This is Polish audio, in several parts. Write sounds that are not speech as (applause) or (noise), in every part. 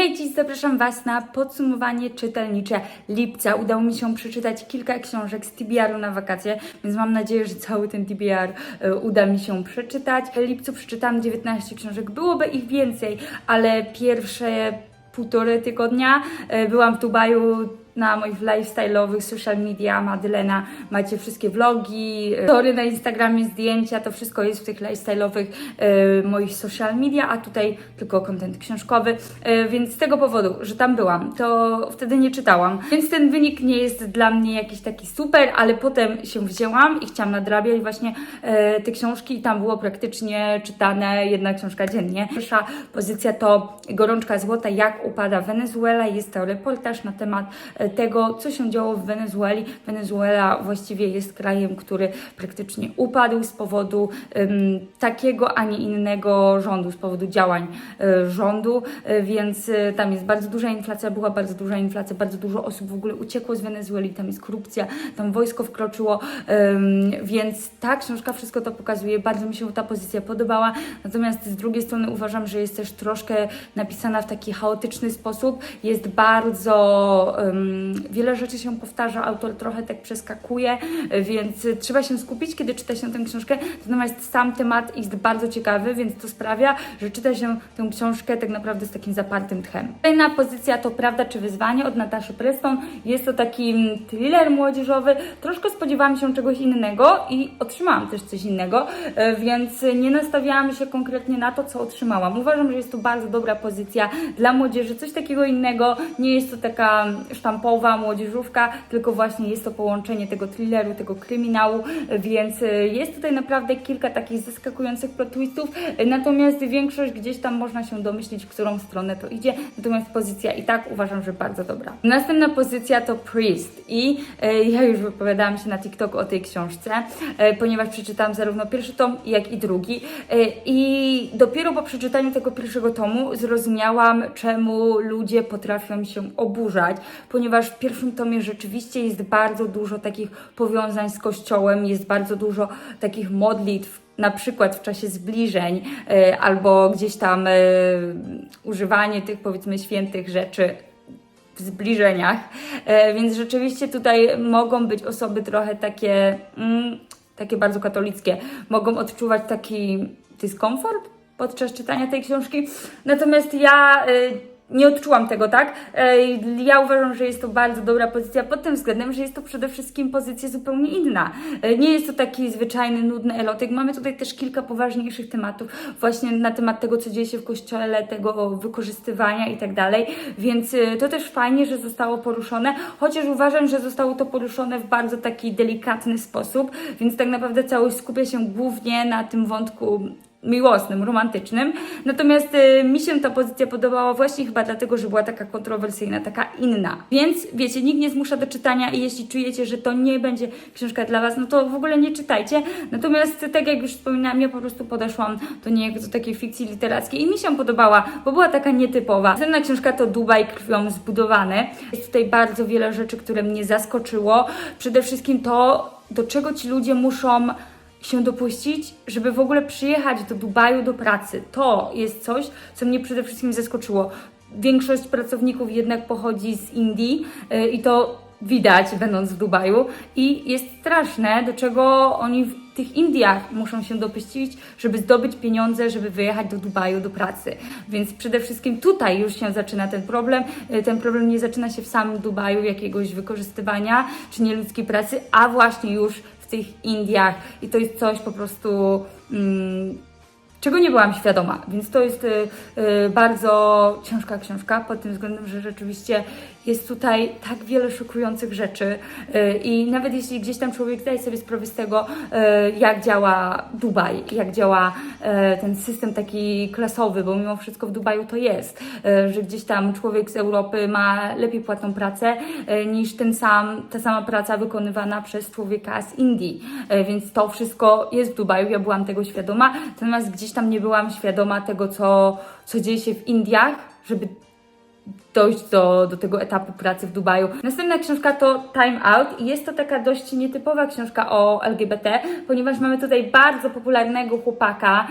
hej, dziś zapraszam Was na podsumowanie czytelnicze lipca. Udało mi się przeczytać kilka książek z TBR-u na wakacje, więc mam nadzieję, że cały ten TBR e, uda mi się przeczytać. W lipcu przeczytałam 19 książek, byłoby ich więcej, ale pierwsze półtorej tygodnia e, byłam w Dubaju na moich lifestyle'owych social media Madylena macie wszystkie vlogi, e, story na Instagramie, zdjęcia, to wszystko jest w tych lifestyle'owych e, moich social media, a tutaj tylko content książkowy, e, więc z tego powodu, że tam byłam, to wtedy nie czytałam, więc ten wynik nie jest dla mnie jakiś taki super, ale potem się wzięłam i chciałam nadrabiać właśnie e, te książki i tam było praktycznie czytane jedna książka dziennie. Pierwsza pozycja to Gorączka Złota, jak upada Wenezuela, jest to reportaż na temat tego, co się działo w Wenezueli. Wenezuela właściwie jest krajem, który praktycznie upadł z powodu em, takiego, a nie innego rządu, z powodu działań e, rządu, e, więc e, tam jest bardzo duża inflacja, była bardzo duża inflacja, bardzo dużo osób w ogóle uciekło z Wenezueli, tam jest korupcja, tam wojsko wkroczyło, więc ta książka wszystko to pokazuje, bardzo mi się ta pozycja podobała, natomiast z drugiej strony uważam, że jest też troszkę napisana w taki chaotyczny sposób, jest bardzo, em, wiele rzeczy się powtarza, autor trochę tak przeskakuje, więc trzeba się skupić, kiedy czyta się tę książkę, natomiast sam temat jest bardzo ciekawy, więc to sprawia, że czyta się tę książkę tak naprawdę z takim zapartym tchem. Kolejna pozycja to Prawda czy Wyzwanie od Nataszy Preston. Jest to taki mm, thriller młodzieżowy. Troszkę spodziewałam się czegoś innego i otrzymałam też coś innego, e, więc nie nastawiałam się konkretnie na to, co otrzymałam. Uważam, że jest to bardzo dobra pozycja dla młodzieży, coś takiego innego. Nie jest to taka sztampowa młodzieżówka, tylko właśnie jest to połączenie tego thrilleru, tego kryminału, więc e, jest tutaj naprawdę kilka takich zaskakujących plot twistów, e, natomiast większość gdzieś tam można się domyślić, w którą stronę to idzie, natomiast pozycja i tak uważam, że bardzo dobra. Następna pozycja to Priest i e, ja już wypowiadałam się na TikToku o tej książce, ponieważ przeczytałam zarówno pierwszy tom, jak i drugi i dopiero po przeczytaniu tego pierwszego tomu zrozumiałam, czemu ludzie potrafią się oburzać, ponieważ w pierwszym tomie rzeczywiście jest bardzo dużo takich powiązań z kościołem, jest bardzo dużo takich modlitw, na przykład w czasie zbliżeń, e, albo gdzieś tam e, używanie tych powiedzmy świętych rzeczy w zbliżeniach. E, więc rzeczywiście tutaj mogą być osoby trochę takie, mm, takie bardzo katolickie, mogą odczuwać taki dyskomfort podczas czytania tej książki. Natomiast ja nie odczułam tego, tak? Ja uważam, że jest to bardzo dobra pozycja pod tym względem, że jest to przede wszystkim pozycja zupełnie inna. Nie jest to taki zwyczajny, nudny elotyk. Mamy tutaj też kilka poważniejszych tematów, właśnie na temat tego, co dzieje się w kościele, tego wykorzystywania i tak dalej. Więc e, to też fajnie, że zostało poruszone, chociaż uważam, że zostało to poruszone w bardzo taki delikatny sposób, więc tak naprawdę całość skupia się głównie na tym wątku miłosnym, romantycznym. Natomiast y, mi się ta pozycja podobała właśnie chyba dlatego, że była taka kontrowersyjna, taka inna. Więc wiecie, nikt nie zmusza do czytania i jeśli czujecie, że to nie będzie książka dla Was, no to w ogóle nie czytajcie. Natomiast tak jak już wspominałam, ja po prostu podeszłam do niej do takiej fikcji literackiej i mi się podobała, bo była taka nietypowa. Następna książka to Dubaj krwią zbudowany. Jest tutaj bardzo wiele rzeczy, które mnie zaskoczyło. Przede wszystkim to, do czego ci ludzie muszą się dopuścić, żeby w ogóle przyjechać do Dubaju do pracy. To jest coś, co mnie przede wszystkim zaskoczyło. Większość pracowników jednak pochodzi z Indii yy, i to widać, będąc w Dubaju. I jest straszne, do czego oni w tych Indiach muszą się dopuścić, żeby zdobyć pieniądze, żeby wyjechać do Dubaju do pracy. Więc przede wszystkim tutaj już się zaczyna ten problem. Yy, Ten problem nie zaczyna się w samym Dubaju jakiegoś wykorzystywania czy nieludzkiej pracy, a właśnie już tych Indiach i to jest coś po prostu. Mm, czego nie byłam świadoma, więc to jest y, y, bardzo ciężka książka pod tym względem, że rzeczywiście jest tutaj tak wiele szokujących rzeczy y, i nawet jeśli gdzieś tam człowiek zdaje sobie sprawę z tego, y, jak działa Dubaj, jak działa y, ten system taki klasowy, bo mimo wszystko w Dubaju to jest, że gdzieś tam człowiek z Europy ma lepiej płatną pracę niż ten sam, ta sama praca wykonywana przez człowieka z Indii, więc to wszystko jest w Dubaju, ja byłam tego świadoma, natomiast gdzieś tam nie byłam świadoma tego, co, co dzieje się w Indiach, żeby dojść do, do tego etapu pracy w Dubaju. Następna książka to Time Out i jest to taka dość nietypowa książka o LGBT, ponieważ mamy tutaj bardzo popularnego chłopaka,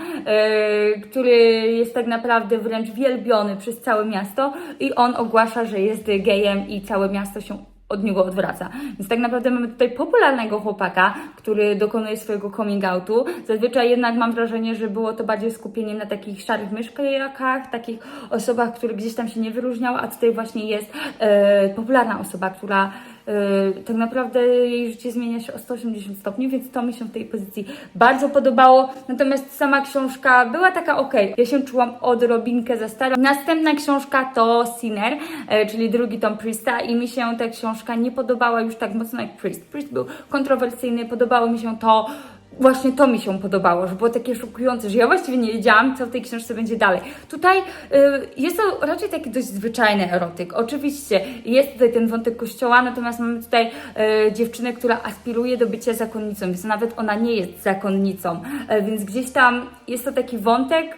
yy, który jest tak naprawdę wręcz wielbiony przez całe miasto i on ogłasza, że jest gejem i całe miasto się od niego odwraca. Więc tak naprawdę mamy tutaj popularnego chłopaka, który dokonuje swojego coming outu. Zazwyczaj jednak mam wrażenie, że było to bardziej skupienie na takich szarych myszkach, takich osobach, które gdzieś tam się nie wyróżniały, a tutaj właśnie jest e, popularna osoba, która tak naprawdę jej życie zmienia się o 180 stopni, więc to mi się w tej pozycji bardzo podobało. Natomiast sama książka była taka ok. Ja się czułam odrobinkę za stara. Następna książka to Sinner, e, czyli drugi tom Priesta i mi się ta książka nie podobała już tak mocno jak Priest. Priest był kontrowersyjny, podobało mi się to Właśnie to mi się podobało, że było takie szokujące, że ja właściwie nie wiedziałam, co w tej książce będzie dalej. Tutaj y, jest to raczej taki dość zwyczajny erotyk. Oczywiście jest tutaj ten wątek kościoła, natomiast mamy tutaj y, dziewczynę, która aspiruje do bycia zakonnicą, więc nawet ona nie jest zakonnicą. Y, więc gdzieś tam jest to taki wątek,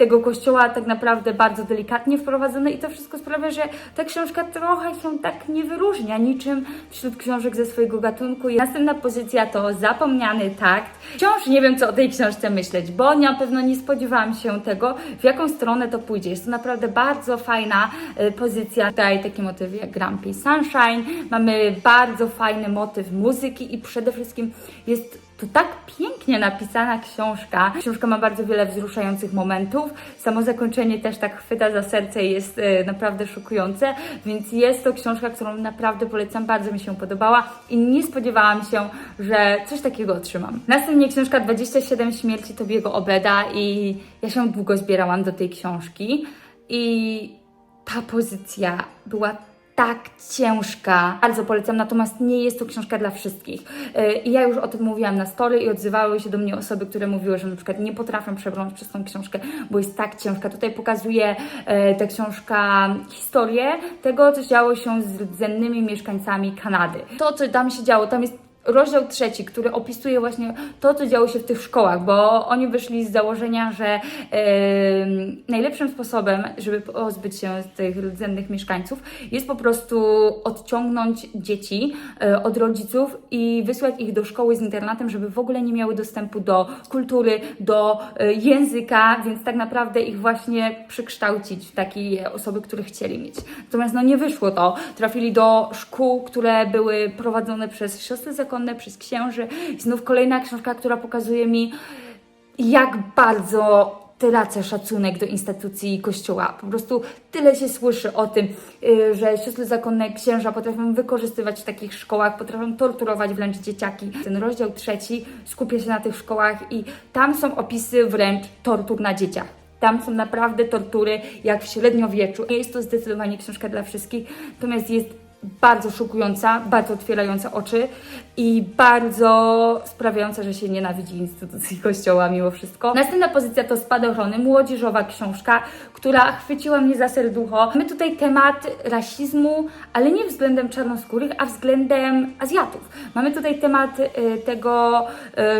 tego kościoła tak naprawdę bardzo delikatnie wprowadzone i to wszystko sprawia, że ta książka trochę się tak nie wyróżnia niczym wśród książek ze swojego gatunku. I Następna pozycja to Zapomniany takt. Wciąż nie wiem, co o tej książce myśleć, bo na pewno nie spodziewałam się tego, w jaką stronę to pójdzie. Jest to naprawdę bardzo fajna y, pozycja. Tutaj taki motyw jak Grumpy Sunshine. Mamy bardzo fajny motyw muzyki i przede wszystkim jest to tak pięknie napisana książka. Książka ma bardzo wiele wzruszających momentów. Samo zakończenie też tak chwyta za serce i jest e, naprawdę szokujące, więc jest to książka, którą naprawdę polecam, bardzo mi się podobała i nie spodziewałam się, że coś takiego otrzymam. Następnie książka 27 śmierci Tobiego Obeda i ja się długo zbierałam do tej książki i ta pozycja była tak ciężka. Bardzo polecam, natomiast nie jest to książka dla wszystkich. Yy, I ja już o tym mówiłam na story i odzywały się do mnie osoby, które mówiły, że na przykład nie potrafią przebrnąć przez tą książkę, bo jest tak ciężka. Tutaj pokazuje yy, ta książka historię tego, co działo się z rdzennymi mieszkańcami Kanady. To, co tam się działo, tam jest rozdział trzeci, który opisuje właśnie to, co działo się w tych szkołach, bo oni wyszli z założenia, że em, najlepszym sposobem, żeby pozbyć się tych rdzennych mieszkańców, jest po prostu odciągnąć dzieci e, od rodziców i wysłać ich do szkoły z internatem, żeby w ogóle nie miały dostępu do kultury, do e, języka, więc tak naprawdę ich właśnie przekształcić w takie osoby, które chcieli mieć. Natomiast no nie wyszło to. Trafili do szkół, które były prowadzone przez siostry zakonne, przez księży. I znów kolejna książka, która pokazuje mi, jak bardzo tracę szacunek do instytucji kościoła. Po prostu tyle się słyszy o tym, yy, że siostry zakonne księża potrafią wykorzystywać w takich szkołach, potrafią torturować wręcz dzieciaki. Ten rozdział trzeci skupia się na tych szkołach i tam są opisy wręcz tortur na dzieciach. Tam są naprawdę tortury, jak w średniowieczu. Nie jest to zdecydowanie książka dla wszystkich, natomiast jest bardzo szokująca, bardzo otwierająca oczy i bardzo sprawiająca, że się nienawidzi instytucji (laughs) kościoła mimo wszystko. Następna pozycja to Spadochrony, młodzieżowa książka, która chwyciła mnie za serducho. Mamy tutaj temat rasizmu, ale nie względem czarnoskórych, a względem Azjatów. Mamy tutaj temat y, tego,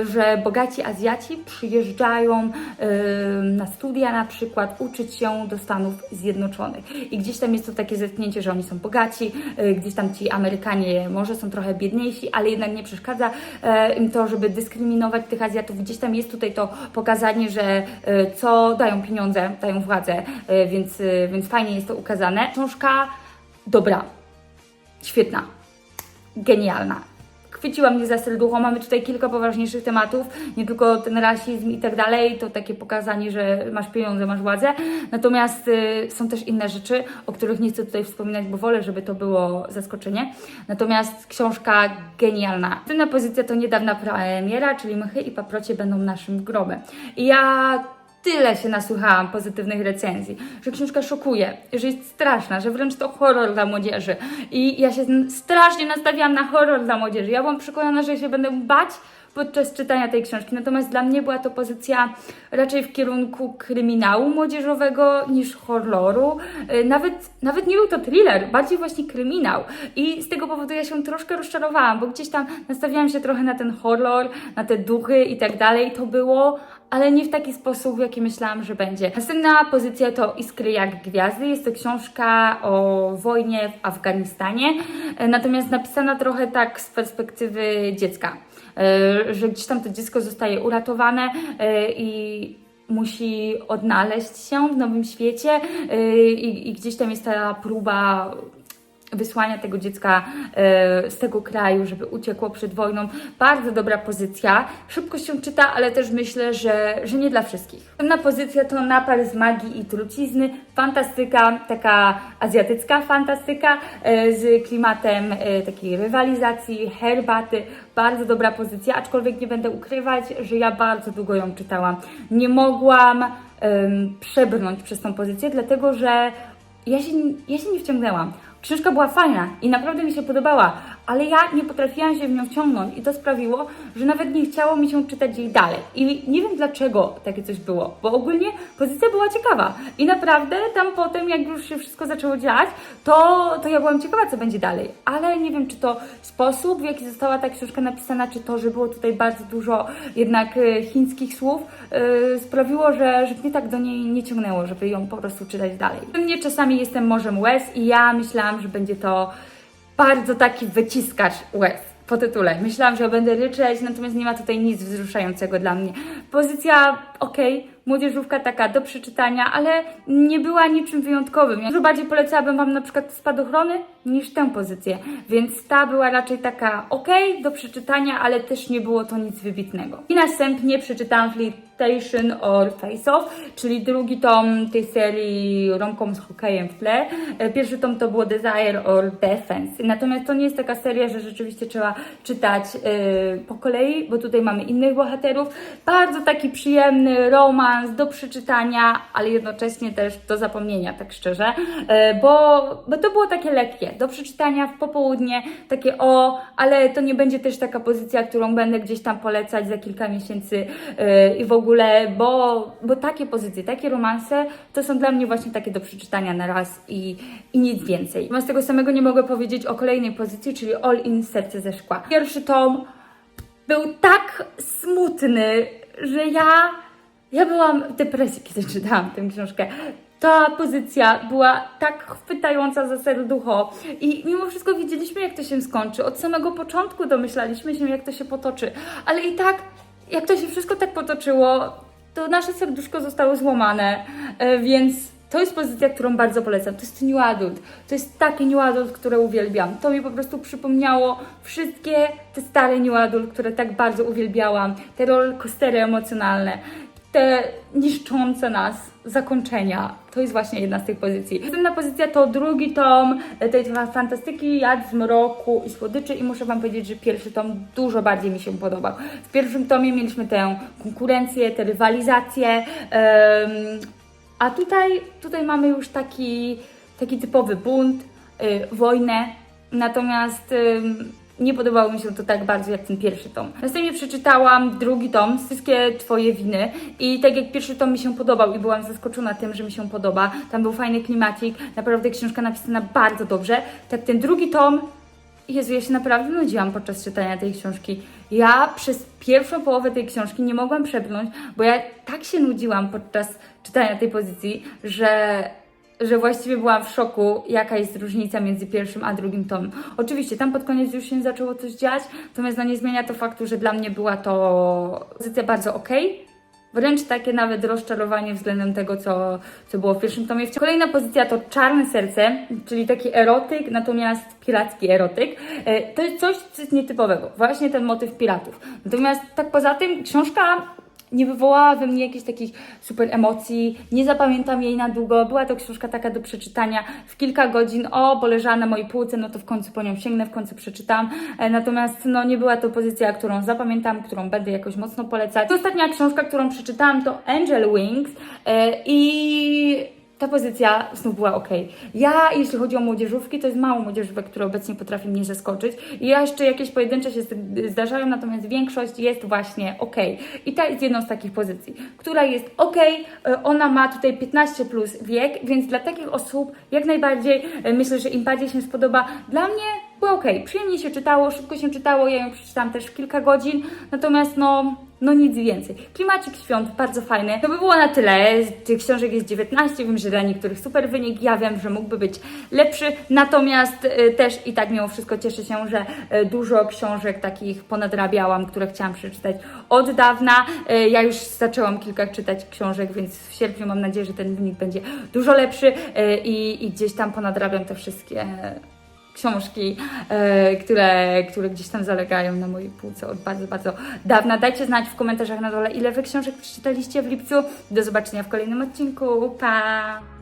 y, że bogaci Azjaci przyjeżdżają y, na studia na przykład, uczyć się do Stanów Zjednoczonych. I gdzieś tam jest to takie zetknięcie, że oni są bogaci, gdzieś tam ci Amerykanie może są trochę biedniejsi, ale jednak nie przeszkadza e, im to, żeby dyskryminować tych Azjatów. Gdzieś tam jest tutaj to pokazanie, że e, co dają pieniądze, dają władzę, e, więc, więc fajnie jest to ukazane. Książka dobra, świetna, genialna. Chwyciła mnie za serducho. Mamy tutaj kilka poważniejszych tematów, nie tylko ten rasizm i tak dalej, to takie pokazanie, że masz pieniądze, masz władzę. Natomiast y, są też inne rzeczy, o których nie chcę tutaj wspominać, bo wolę, żeby to było zaskoczenie. Natomiast książka genialna. Następna pozycja to niedawna premiera, czyli Mychy i Paprocie będą naszym grobem. I ja tyle się nasłuchałam pozytywnych recenzji, że książka szokuje, że jest straszna, że wręcz to horror dla młodzieży. I ja się strasznie nastawiałam na horror dla młodzieży. Ja byłam przekonana, że się będę bać podczas czytania tej książki. Natomiast dla mnie była to pozycja raczej w kierunku kryminału młodzieżowego niż horroru. Yy, Nawet, nawet nie był to thriller, bardziej właśnie kryminał. I z tego powodu ja się troszkę rozczarowałam, bo gdzieś tam nastawiałam się trochę na ten horror, na te duchy i tak dalej. To było ale nie w taki sposób, w jaki myślałam, że będzie. Następna pozycja to Iskry jak gwiazdy. Jest to książka o wojnie w Afganistanie, e, natomiast napisana trochę tak z perspektywy dziecka, że gdzieś tam to dziecko zostaje uratowane e, i musi odnaleźć się w nowym świecie e, i, i gdzieś tam jest ta próba wysłania tego dziecka e, z tego kraju, żeby uciekło przed wojną. Bardzo dobra pozycja. Szybko się czyta, ale też myślę, że, że nie dla wszystkich. Następna pozycja to napar z magii i trucizny. Fantastyka, taka azjatycka fantastyka e, z klimatem e, takiej rywalizacji, herbaty. Bardzo dobra pozycja, aczkolwiek nie będę ukrywać, że ja bardzo długo ją czytałam. Nie mogłam em, przebrnąć przez tą pozycję, dlatego że ja się, ja się nie wciągnęłam. Książka była fajna i naprawdę mi się podobała, ale ja nie potrafiłam się w nią wciągnąć i to sprawiło, że nawet nie chciało mi się czytać jej dalej. I nie wiem dlaczego takie coś było, bo ogólnie pozycja była ciekawa i naprawdę tam potem, jak już się wszystko zaczęło dziać, to, to ja byłam ciekawa, co będzie dalej. Ale nie wiem, czy to sposób, w jaki została ta książka napisana, czy to, że było tutaj bardzo dużo jednak e, chińskich słów, e, sprawiło, że, że mnie tak do niej nie ciągnęło, żeby ją po prostu czytać dalej. Mnie czasami jestem morzem łez i ja myślałam, że będzie to bardzo taki wyciskacz łez po tytule. Myślałam, że będę ryczeć, natomiast nie ma tutaj nic wzruszającego dla mnie. Pozycja okej, młodzieżówka taka do przeczytania, ale nie była niczym wyjątkowym. Ja dużo bardziej polecałabym Wam na przykład spadochrony niż tę pozycję, więc ta była raczej taka okej do przeczytania, ale też nie było to nic wybitnego. I następnie przeczytałam Flirtation or Face Off, czyli drugi tom tej serii romkom z hokejem w tle. E, Pierwszy tom to było Desire or Defense. Natomiast to nie jest taka seria, że rzeczywiście trzeba czytać e, po kolei, bo tutaj mamy innych bohaterów. Bardzo taki przyjemny romans do przeczytania, ale jednocześnie też do zapomnienia, tak szczerze, e, bo, bo to było takie lekkie, do przeczytania w popołudnie, takie o, ale to nie będzie też taka pozycja, którą będę gdzieś tam polecać za kilka miesięcy e, i w ogóle, bo, bo takie pozycje, takie romanse to są dla mnie właśnie takie do przeczytania na raz i, i nic więcej. Natomiast tego samego nie mogę powiedzieć o kolejnej pozycji, czyli All In Serce ze Szkła. Pierwszy tom był tak smutny, że ja, ja byłam w depresji, kiedy czytałam tę książkę. Ta pozycja była tak chwytająca za serducho i mimo wszystko wiedzieliśmy, jak to się skończy. Od samego początku domyślaliśmy się, jak to się potoczy, ale i tak, jak to się wszystko tak potoczyło, to nasze serduszko zostało złamane, e, więc to jest pozycja, którą bardzo polecam. To jest New Adult. To jest taki New Adult, które uwielbiam. To mi po prostu przypomniało wszystkie te stare New Adult, które tak bardzo uwielbiałam. Te rollercoastery emocjonalne, te niszczące nas zakończenia. To jest właśnie jedna z tych pozycji. Następna pozycja to drugi tom tej fantastyki, Jad z mroku i słodyczy i muszę Wam powiedzieć, że pierwszy tom dużo bardziej mi się podobał. W pierwszym tomie mieliśmy tę konkurencję, tę rywalizację, a tutaj, tutaj mamy już taki, taki typowy bunt, y, wojnę, natomiast nie podobało mi się to tak bardzo jak ten pierwszy tom. Następnie przeczytałam drugi tom, Wszystkie Twoje winy i tak jak pierwszy tom mi się podobał i byłam zaskoczona tym, że mi się podoba, tam był fajny klimacik, naprawdę książka napisana bardzo dobrze, tak ten drugi tom Jezu, ja się naprawdę nudziłam podczas czytania tej książki. Ja przez pierwszą połowę tej książki nie mogłam przebrnąć, bo ja tak się nudziłam podczas czytania tej pozycji, że, że właściwie byłam w szoku, jaka jest różnica między pierwszym a drugim tomem. Oczywiście, tam pod koniec już się zaczęło coś dziać, natomiast no nie zmienia to faktu, że dla mnie była to pozycja bardzo okej. Wręcz takie nawet rozczarowanie względem tego, co, co było w pierwszym tomie. Kolejna pozycja to Czarne Serce, czyli taki erotyk, natomiast piracki erotyk. E, To jest coś, co jest nietypowego. Właśnie ten motyw piratów. Natomiast tak poza tym książka nie wywołała we mnie jakichś takich super emocji, nie zapamiętam jej na długo. Była to książka taka do przeczytania w kilka godzin. O, bo leżała na mojej półce, no to w końcu po nią sięgnę, w końcu przeczytam. E, Natomiast no, nie była to pozycja, którą zapamiętam, którą będę jakoś mocno polecać. Ostatnia książka, którą przeczytałam to Angel Wings e, i ta pozycja znów była ok. Ja, jeśli chodzi o młodzieżówki, to jest mało młodzieżówek, które obecnie potrafi mnie zaskoczyć. I ja jeszcze jakieś pojedyncze się zdarzają, natomiast większość jest właśnie ok. I ta jest jedną z takich pozycji, która jest ok. Ona ma tutaj 15 plus wiek, więc dla takich osób jak najbardziej e, myślę, że im bardziej się spodoba. Dla mnie była ok. Przyjemnie się czytało, szybko się czytało. Ja ją przeczytałam też w kilka godzin. Natomiast no No nic więcej. Klimacik świąt bardzo fajny. To by było na tyle. Tych książek jest 19. Wiem, że dla niektórych super wynik. Ja wiem, że mógłby być lepszy. Natomiast y, też i tak mimo wszystko cieszę się, że y, dużo książek takich ponadrabiałam, które chciałam przeczytać od dawna. Y, ja już zaczęłam kilka czytać książek, więc w sierpniu mam nadzieję, że ten wynik będzie dużo lepszy i, i gdzieś tam ponadrabiam te wszystkie książki, e, które, które gdzieś tam zalegają na mojej półce od bardzo, bardzo dawna. Dajcie znać w komentarzach na dole, ile wy książek przeczytaliście w lipcu. Do zobaczenia w kolejnym odcinku. Pa!